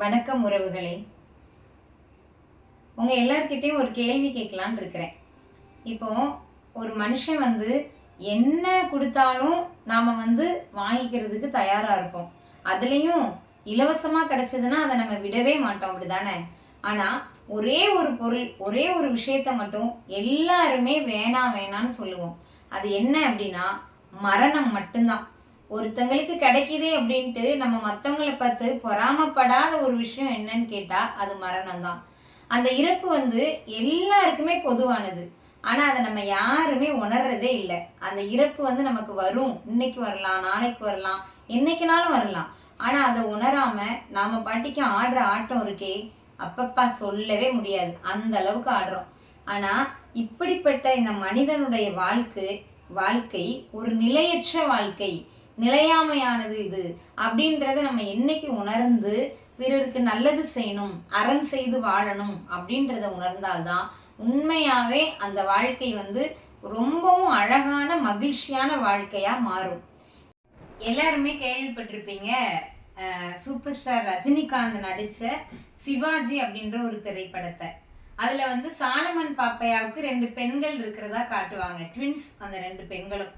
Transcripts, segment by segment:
வணக்கம் உறவுகளே. உங்கள் எல்லார்கிட்டயும் ஒரு கேள்வி கேட்கலான்னு இருக்கிறேன். இப்போ ஒரு மனுஷன் வந்து என்ன கொடுத்தாலும் நாம் வந்து வாங்கிக்கிறதுக்கு தயாராக இருப்போம். அதுலேயும் இலவசமாக கிடைச்சதுன்னா அதை நம்ம விடவே மாட்டோம் அப்படிதானே? ஆனால் ஒரே ஒரு பொருள் ஒரே ஒரு விஷயத்த மட்டும் எல்லாருமே வேணாம் வேணான்னு சொல்லுவோம். அது என்ன அப்படின்னா மரணம் மட்டும்தான். ஒருத்தங்களுக்கு கிடைக்குதே அப்படின்ட்டு நம்ம மற்றவங்களை பார்த்து பொறாமப்படாத ஒரு விஷயம் என்னன்னு கேட்டால் அது மரணம் தான் அந்த இறப்பு வந்து எல்லாருக்குமே பொதுவானது. ஆனால் அதை நம்ம யாருமே உணர்றதே இல்லை. அந்த இறப்பு வந்து நமக்கு வரும். இன்னைக்கு வரலாம் நாளைக்கு வரலாம் என்னைக்குனாலும் வரலாம். ஆனால் அதை உணராமல் நாம் பாட்டிக்கு ஆடுற ஆட்டம் இருக்கே அப்பப்பா சொல்லவே முடியாது. அந்த அளவுக்கு ஆடுறோம். ஆனால் இப்படிப்பட்ட இந்த மனிதனுடைய வாழ்க்கை வாழ்க்கை ஒரு நிலையற்ற வாழ்க்கை. நிலையாமையானது இது. அப்படின்றத நம்ம என்னைக்கு உணர்ந்து பிறருக்கு நல்லது செய்யணும் அறம் செய்து வாழணும் அப்படின்றத உணர்ந்தால்தான் உண்மையாகவே அந்த வாழ்க்கை வந்து ரொம்பவும் அழகான மகிழ்ச்சியான வாழ்க்கையாக மாறும். எல்லாருமே கேள்விப்பட்டிருப்பீங்க சூப்பர் ஸ்டார் ரஜினிகாந்த் நடித்த சிவாஜி அப்படின்ற ஒரு திரைப்படத்தை. அதில் வந்து சாலமன் பாப்பையாவுக்கு ரெண்டு பெண்கள் இருக்கிறதா காட்டுவாங்க. ட்வின்ஸ் அந்த ரெண்டு பெண்களும்.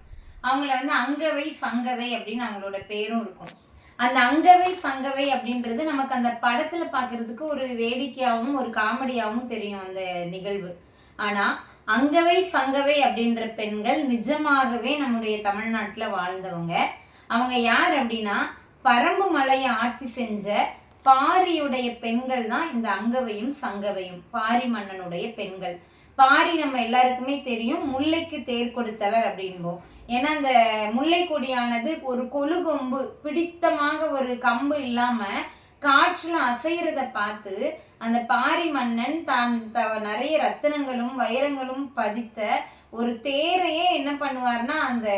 அவங்கள வந்து அங்கவை சங்கவை அப்படின்னு அவங்களோட பேரும் இருக்கும். அந்த அங்கவை சங்கவை அப்படின்றது நமக்கு அந்த படத்துல பாக்குறதுக்கு ஒரு வேடிக்கையாகவும் ஒரு காமெடியாகவும் தெரியும் அந்த நிகழ்வு. ஆனா அங்கவை சங்கவை அப்படின்ற பெண்கள் நிஜமாகவே நம்முடைய தமிழ்நாட்டில் வாழ்ந்தவங்க. அவங்க யார் அப்படின்னா பரம்பு மலையை ஆட்சி செஞ்ச பாரியுடைய பெண்கள் தான் இந்த அங்கவையும் சங்கவையும் பாரி மன்னனுடைய பெண்கள். பாரி நம்ம எல்லாருக்குமே தெரியும். முல்லைக்கு தேர் கொடுத்தவர் அப்படின்போம். ஏன்னா அந்த முல்லை கொடியானது ஒரு கொழுகொம்பு பிடித்தமாக ஒரு கம்பு இல்லாம காற்றுல அசைகிறத பார்த்து அந்த பாரி மன்னன் தான் த நிறைய ரத்தினங்களும் வைரங்களும் பதித்த ஒரு தேரையே என்ன பண்ணுவார்னா அந்த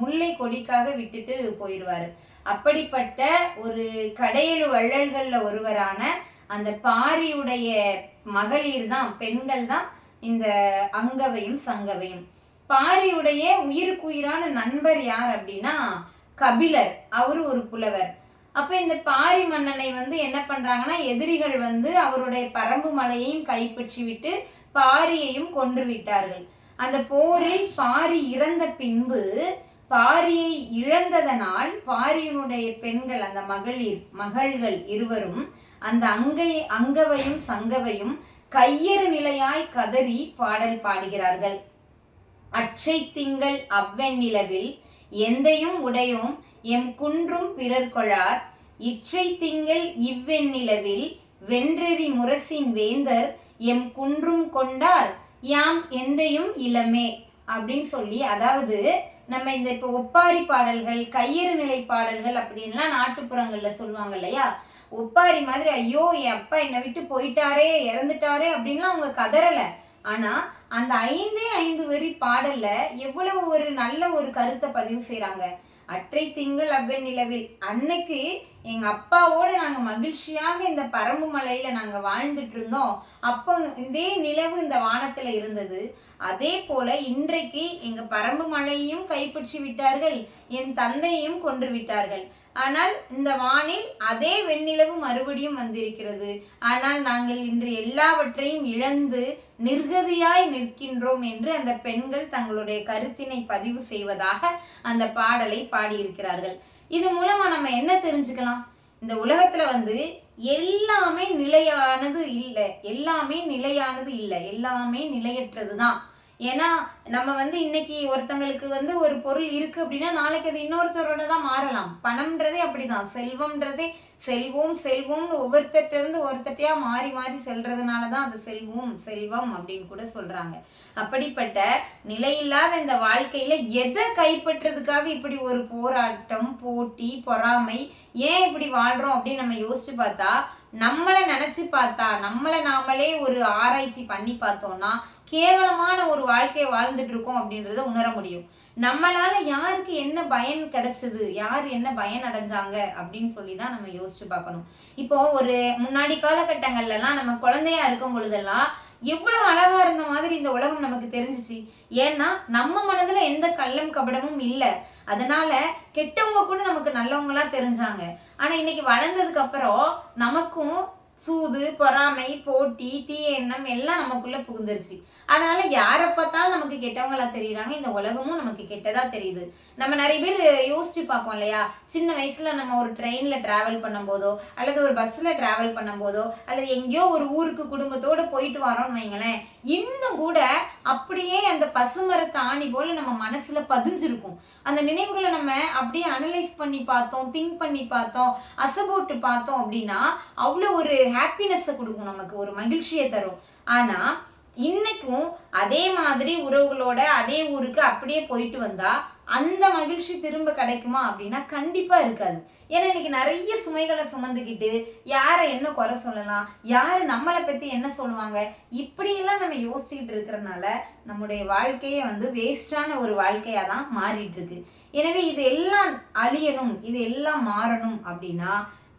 முல்லை கொடிக்காக விட்டுட்டு போயிடுவார். அப்படிப்பட்ட ஒரு கடையலு வள்ளல்களில் ஒருவரான அந்த பாரியுடைய மகளிர் தான் பெண்கள் தான் இந்த அங்கவையும் சங்கவையும். பாரியுடைய உயிருக்குயிரான நண்பர் யார் அப்படின்னா கபிலர். அவரு ஒரு புலவர். அப்ப இந்த பாரி மன்னனை வந்து என்ன பண்றாங்கன்னா எதிரிகள் வந்து அவருடைய பரம்பு மலையையும் கைப்பற்றி விட்டு பாரியையும் கொன்று விட்டார்கள் அந்த போரில் பாரி இறந்த பின்பு பாரியை இழந்ததனால் பாரியினுடைய பெண்கள் அந்த மகளிர் மகள்கள் இருவரும் அந்த அங்கை அங்கவையும் சங்கவையும் கையறு நிலையாய் கதறி பாடல் பாடுகிறார்கள். அச்சை திங்கள் அவ்வெண்ணிலவில் எந்தையும் உடையும் எம் குன்றும் பிறர் கொழார் இச்சை திங்கள் இவ்வெண்ணிலவில் வென்றெறி முரசின் வேந்தர் எம் குன்றும் கொண்டார் யாம் எந்தையும் இளமே. அப்படின்னு சொல்லி அதாவது நம்ம இந்த இப்போ ஒப்பாரி பாடல்கள் கையறு நிலை பாடல்கள் அப்படின்லாம் நாட்டுப்புறங்கள்ல சொல்லுவாங்க இல்லையா? ஒப்பாரி மாதிரி ஐயோ என் அப்பா என்னை விட்டு போயிட்டாரே இறந்துட்டாரே அப்படின்லாம் அவங்க கதறலை. ஆனா அந்த ஐந்தே ஐந்து வரி பாடல்ல எவ்வளவு ஒரு நல்ல ஒரு கருத்தை பதிவு செய்கிறாங்க அற்றை திங்கள் அவ்வெண் நிலவில் அன்னைக்கு எங்கள் அப்பாவோட நாங்கள் மகிழ்ச்சியாக இந்த பரம்பு மலையில் நாங்கள் வாழ்ந்துட்டு இருந்தோம். அப்போ இதே நிலவு இந்த வானத்தில் இருந்தது. அதே போல இன்றைக்கு எங்கள் பரம்பு மலையையும் கைப்பற்றி விட்டார்கள். என் தந்தையையும் கொன்று விட்டார்கள். ஆனால் இந்த வானில் அதே வெண்ணிலவு மறுபடியும் வந்திருக்கிறது. ஆனால் நாங்கள் இன்று எல்லாவற்றையும் இழந்து நிர்கதியாய் நிற்கின்றோம் என்று அந்த பெண்கள் தங்களுடைய கருத்தினை பதிவு செய்வதாக அந்த பாடலை பாடியிருக்கிறார்கள். இது மூலமா நம்ம என்ன தெரிஞ்சுக்கலாம்? இந்த உலகத்துல வந்து எல்லாமே நிலையானது இல்லை. எல்லாமே நிலையானது இல்லை. எல்லாமே நிலையற்றது தான். ஏன்னா நம்ம வந்து இன்னைக்கு ஒருத்தங்களுக்கு வந்து ஒரு பொருள் இருக்கு அப்படின்னா நாளைக்கு அது இன்னொருத்தரோட தான் மாறலாம். பணம்ன்றதே அப்படிதான். செல்வம்ன்றதே செல்வம் செல்வம்னு ஒவ்வொருத்தட்ட இருந்து ஒருத்தட்டையா மாறி மாறி செல்றதுனால தான் அது செல்வம் செல்வம் அப்படின்னு கூட சொல்றாங்க. அப்படிப்பட்ட நிலையில்லாத இந்த வாழ்க்கையில எதை கைப்பற்றுறதுக்காக இப்படி ஒரு போராட்டம் போட்டி பொறாமை ஏன் இப்படி வாழ்றோம் அப்படின்னு நம்ம யோசிச்சு பார்த்தா நம்மளை நினைச்சு பார்த்தா நம்மளை நாமளே ஒரு ஆராய்ச்சி பண்ணி பார்த்தோம்னா கேவலமான ஒரு வாழ்க்கையை வாழ்ந்துட்டு இருக்கோம் அப்படின்றத உணர முடியும். நம்மளால யாருக்கு என்ன பயன் கிடைச்சது? யார் என்ன பயன் அடைஞ்சாங்க? அப்படின்னு சொல்லி தான் நம்ம யோசிச்சு பார்க்கணும். இப்போ ஒரு முன்னாடி காலகட்டங்கள்லாம் நம்ம குழந்தையா இருக்கும் பொழுதெல்லாம் எவ்வளவு அழகா இருந்த மாதிரி இந்த உலகம் நமக்கு தெரிஞ்சிச்சு. ஏன்னா நம்ம மனதுல எந்த கள்ளம் கபடமும் இல்லை. அதனால கெட்டவங்க கூட நமக்கு நல்லவங்களா தெரிஞ்சாங்க. ஆனா இன்னைக்கு வளர்ந்ததுக்கு அப்புறம் நமக்கும் சூது பொறாமை போட்டி தீய எண்ணம் எல்லாம் நமக்குள்ள புகுந்துருச்சு. அதனால யாரை பார்த்தாலும் நமக்கு கெட்டவங்களா தெரியுறாங்க. இந்த உலகமும் நமக்கு கெட்டதா தெரியுது. நம்ம நிறைய பேர் யோசிச்சு பார்ப்போம் இல்லையா? சின்ன வயசுல நம்ம ஒரு ட்ரெயின்ல டிராவல் பண்ணும்போதோ அல்லது ஒரு பஸ்ல டிராவல் பண்ணும்போதோ அல்லது எங்கேயோ ஒரு ஊருக்கு குடும்பத்தோட போயிட்டு வரோம்னு வைங்களேன் இன்னும் கூட அப்படியே அந்த பசுமரத்தை ஆணி போல நம்ம மனசுல பதிஞ்சிருக்கும். அந்த நினைவுகளை நம்ம அப்படியே அனலைஸ் பண்ணி பார்த்தோம் திங்க் பண்ணி பார்த்தோம் அசைபோட்டு பார்த்தோம் அப்படின்னா அவ்வளோ ஒரு ஹாப்பினஸ்ஸை கொடுக்கும் நமக்கு ஒரு மகிழ்ச்சியை தரும். ஆனால் இன்னைக்கும் அதே மாதிரி உறவுகளோட அதே ஊருக்கு அப்படியே போயிட்டு வந்தா அந்த மகிழ்ச்சி திரும்ப கிடைக்குமா அப்படின்னா கண்டிப்பா இருக்காது. ஏன்னா இன்னைக்கு நிறைய சுமைகளை சுமந்துக்கிட்டு யாரை என்ன குறை சொல்லலாம் யார் நம்மளை பத்தி என்ன சொல்லுவாங்க இப்படியெல்லாம் நம்ம யோசிச்சுக்கிட்டு இருக்கிறனால நம்முடைய வாழ்க்கையே வந்து வேஸ்டான ஒரு வாழ்க்கையா தான் மாறிட்டு இருக்கு. எனவே இது எல்லாம் அழியணும் இது எல்லாம் மாறணும் அப்படின்னா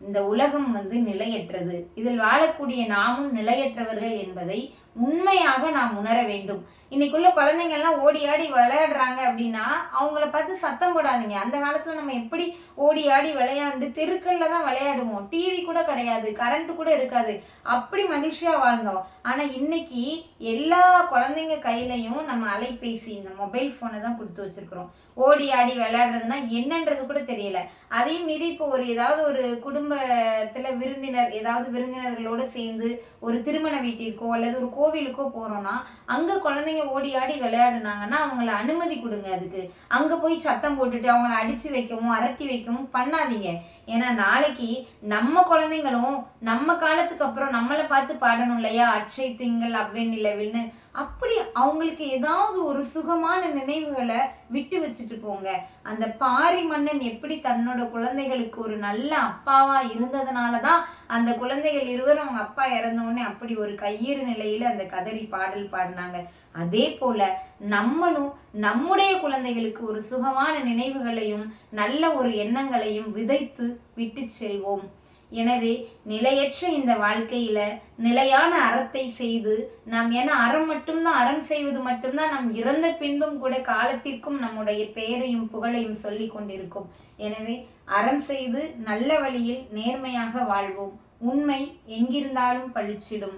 இந்த உலகம் வந்து நிலையற்றது. இதில் வாழக்கூடிய நாமும் நிலையற்றவர்கள் என்பதை உண்மையாக நாம் உணர வேண்டும். இன்னைக்குள்ள குழந்தைங்க எல்லாம் ஓடி ஆடி விளையாடுறாங்க அப்படின்னா அவங்கள பார்த்து சத்தம் போடாதீங்க. அந்த காலத்துல நம்ம எப்படி ஓடி ஆடி விளையாண்டு தெருக்கல்ல தான் விளையாடுவோம். டிவி கூட கிடையாது கரண்ட் கூட இருக்காது. அப்படி மகிழ்ச்சியா வாழ்ந்தோம். ஆனா இன்னைக்கு எல்லா குழந்தைங்க கையிலையும் நம்ம அலைபேசி இந்த மொபைல் போனை தான் கொடுத்து வச்சிருக்கிறோம். ஓடி ஆடி விளையாடுறதுன்னா என்னன்றது கூட தெரியல. அதையும் மீறி இப்போ ஒரு ஏதாவது ஒரு குடும்பத்துல விருந்தினர் ஏதாவது விருந்தினர்களோட சேர்ந்து ஒரு திருமண வீட்டிற்கோ அல்லது ஒரு கோவிலுக்கோ போகிறோன்னா அங்கே குழந்தைங்க ஓடி ஆடி விளையாடுனாங்கன்னா அவங்கள அனுமதி கொடுங்க அதுக்கு. அங்கே போய் சத்தம் போட்டுட்டு அவங்கள அடித்து வைக்கவும் அரட்டி வைக்கவும் பண்ணாதீங்க. ஏன்னா நாளைக்கு நம்ம குழந்தைங்களும் நம்ம காலத்துக்கு அப்புறம் நம்மளை பார்த்து பாடணும் இல்லையா? அற்றை திங்கள் அவ்வெண் நிலவில்னு. அப்படி அவங்களுக்கு ஏதாவது ஒரு சுகமான நினைவுகளை விட்டு வச்சுட்டு போங்க. அந்த பாரி மன்னன் எப்படி தன்னோட குழந்தைகளுக்கு ஒரு நல்ல அப்பாவா இருந்ததுனால தான் அந்த குழந்தைகள் இருவரும் அவங்க அப்பா இறந்தவுடனே அப்படி ஒரு கையேறு நிலையில அந்த கதறி பாடல் பாடினாங்க. அதே போல நம்மளும் நம்முடைய குழந்தைகளுக்கு ஒரு சுகமான நினைவுகளையும் நல்ல ஒரு எண்ணங்களையும் விதைத்து விட்டு செல்வோம். எனவே நிலையற்ற இந்த வாழ்க்கையில நிலையான அறத்தை செய்து நாம் ஏன்னா அறம் மட்டும்தான் அறம் செய்வது மட்டும்தான் நாம் இறந்த பின்பும் கூட காலத்திற்கும் நம்முடைய பெயரையும் புகழையும் சொல்லி கொண்டிருக்கும். எனவே அறம் செய்து நல்ல வழியில் நேர்மையாக வாழ்வோம். உண்மை எங்கிருந்தாலும் பழிச்சிடும்.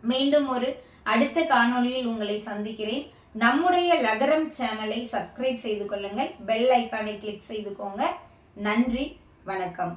மீண்டும் ஒரு அடுத்த காணொளியில் உங்களை சந்திக்கிறேன். நம்முடைய லகரம் சேனலை சப்ஸ்கிரைப் செய்து கொள்ளுங்கள். பெல் ஐக்கானை கிளிக் செய்துக்கோங்க. நன்றி வணக்கம்.